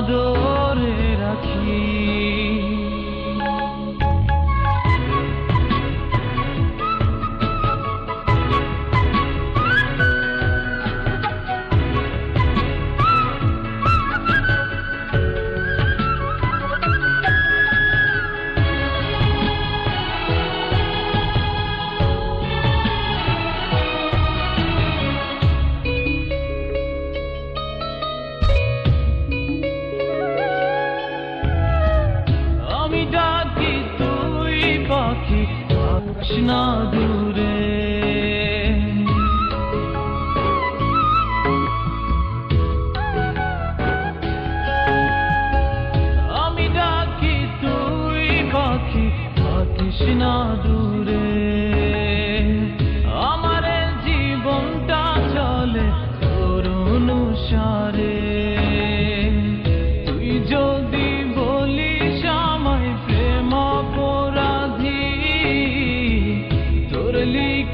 আদরে রাখি পাখি আসনা দূরে।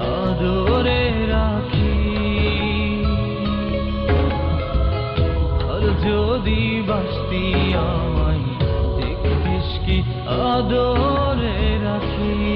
আদরে রাখি। আর যদি বাসতি আমায় দেখতিস কি আদরে রাখি?